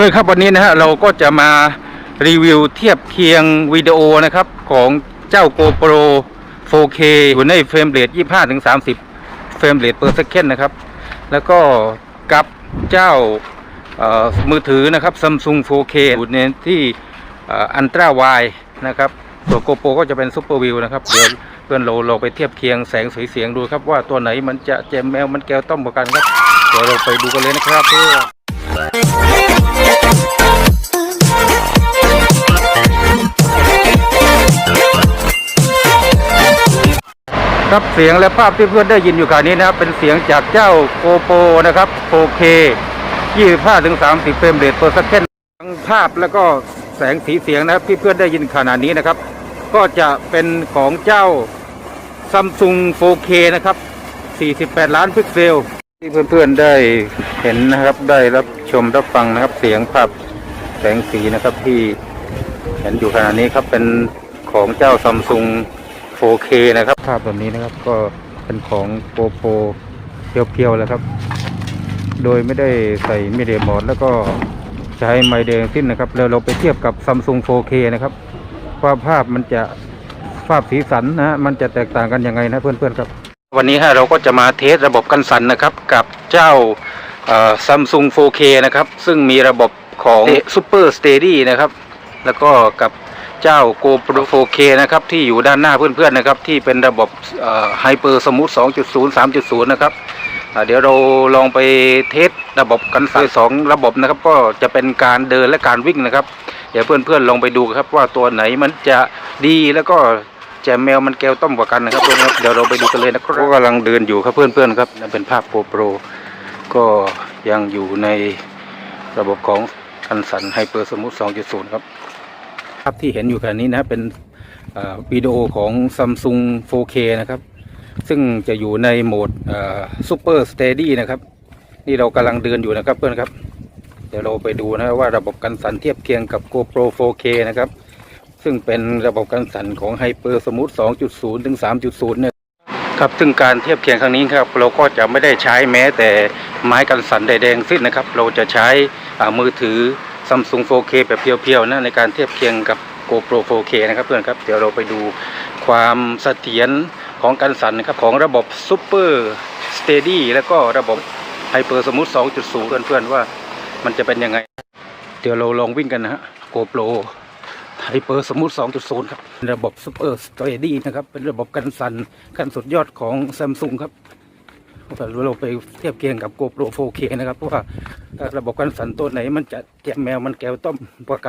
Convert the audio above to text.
เคยครับวันนี้นะฮะเราก็จะมารีวิวเทียบเคียงวิดีโอนะครับของเจ้า GoPro 4K อยู่ในเฟรมเรท25-30 เฟรมเรท per second นะครับ แล้วก็กับเจ้ามือถือนะครับ Samsung 4K อยู่ในที่อันตราไวนะครับตัว GoPro ก็จะเป็น Super View นะครับเดี๋ยวเพื่อนเราเราไปเทียบเคียงแสงสีเสียงดูครับว่าตัวไหนมันจะแจมแมวมันแก้วต้มกว่ากันครับเดี๋ยวเราไปดูกันเลยนะครับเพื่อ ครับเสียงและภาพที่เพื่อนได้ยินอยู่ขณะนี้นะครับเป็นเสียงจากเจ้าโกโปนะครับ 4K 25ถึง30 เฟรมเรท per second ทั้งภาพแล้วก็แสงสีเสียงนะครับที่เพื่อนได้ยินขณะนี้นะครับ ก็จะเป็นของเจ้า Samsung 4K นะครับ 48 ล้านพิกเซลที่เพื่อนๆได้ เห็นนะครับได้รับชมรับฟังนะครับเสียงภาพแสงสีนะครับที่เห็นอยู่ขณะนี้ครับเป็นของเจ้า Samsung 4K นะครับภาพแบบนี้นะครับก็เป็นของ GoPro เพียวๆแล้วครับ โดยไม่ได้ใส่มิเดียมอดแล้วก็ใช้ไมค์แดงสิ้นนะครับแล้วเราไปเทียบกับ Samsung 4K นะครับว่าภาพมันจะภาพสีสันนะฮะมันจะแตกต่างกันยังไงนะเพื่อนๆครับ วันนี้ฮะเราก็จะมาเทสระบบกันสั่นนะครับ กับเจ้า ซัมซุง 4K นะครับ ซึ่งมีระบบของ Super Steady นะครับ แล้วก็กับเจ้า GoPro 4K นะครับ ที่อยู่ด้านหน้าเพื่อนๆนะครับ ที่เป็นระบบ Hyper Smooth 2.0 3.0 นะครับอ่าเดี๋ยวเราลองไปเทสระบบกันสั่นสองระบบนะครับ ก็จะเป็นการเดินและการวิ่งนะครับ เดี๋ยวเพื่อนๆลองไปดูครับว่าตัวไหนมันจะดีแล้วก็แจมแมวมันแก้วต้มกว่ากันนะครับทุกคนครับเดี๋ยวเราไปดูกันเลยนะครับก็กำลังเดินอยู่ครับเพื่อนๆครับนั่นเป็นภาพโปรโปร ก็ยังอยู่ในระบบของคันสันไฮเปอร์สมูท2.0 ครับ ภาพที่เห็นอยู่ขณะนี้นะเป็นวิดีโอของ Samsung 4K นะครับ ซึ่งจะอยู่ในโหมดซูเปอร์สเตดี้นะครับ นี่เรากำลังเดินอยู่นะครับเพื่อนครับ เดี๋ยวเราไปดูนะว่าระบบกันสันเทียบเคียงกับ GoPro 4K นะครับ ซึ่งเป็นระบบกันสันของ Hyper Smooth 2.0 ถึง 3.0 เนี่ย ครับซึ่งการเทียบเคียงครั้งนี้ครับเราก็จะไม่ได้ใช้แม้แต่ไม้กันสั่นใดแดงสิ้นนะครับ เราจะใช้มือถือ Samsung 4K แบบเพียวๆนะในการเทียบเคียงกับ GoPro 4K นะครับเพื่อนครับ เดี๋ยวเราไปดูความเสถียรของการสั่นนะครับของระบบ Super Steady แล้วก็ระบบ Hyper Smooth 2.0 เพื่อนๆว่ามันจะเป็นยังไง เดี๋ยวเราลองวิ่งกันนะฮะ GoPro ไฮเปอร์สมูท2.0 ครับ ระบบ Super Steady นะครับ เป็นระบบกันสั่นขั้นสุดยอดของซัมซุงครับเราไปเทียบเคียงกับ GoPro 4K นะครับ เพราะว่าระบบกันสั่นตัวไหนมันจะแจมแมวมันแกวต้มกว่ากัน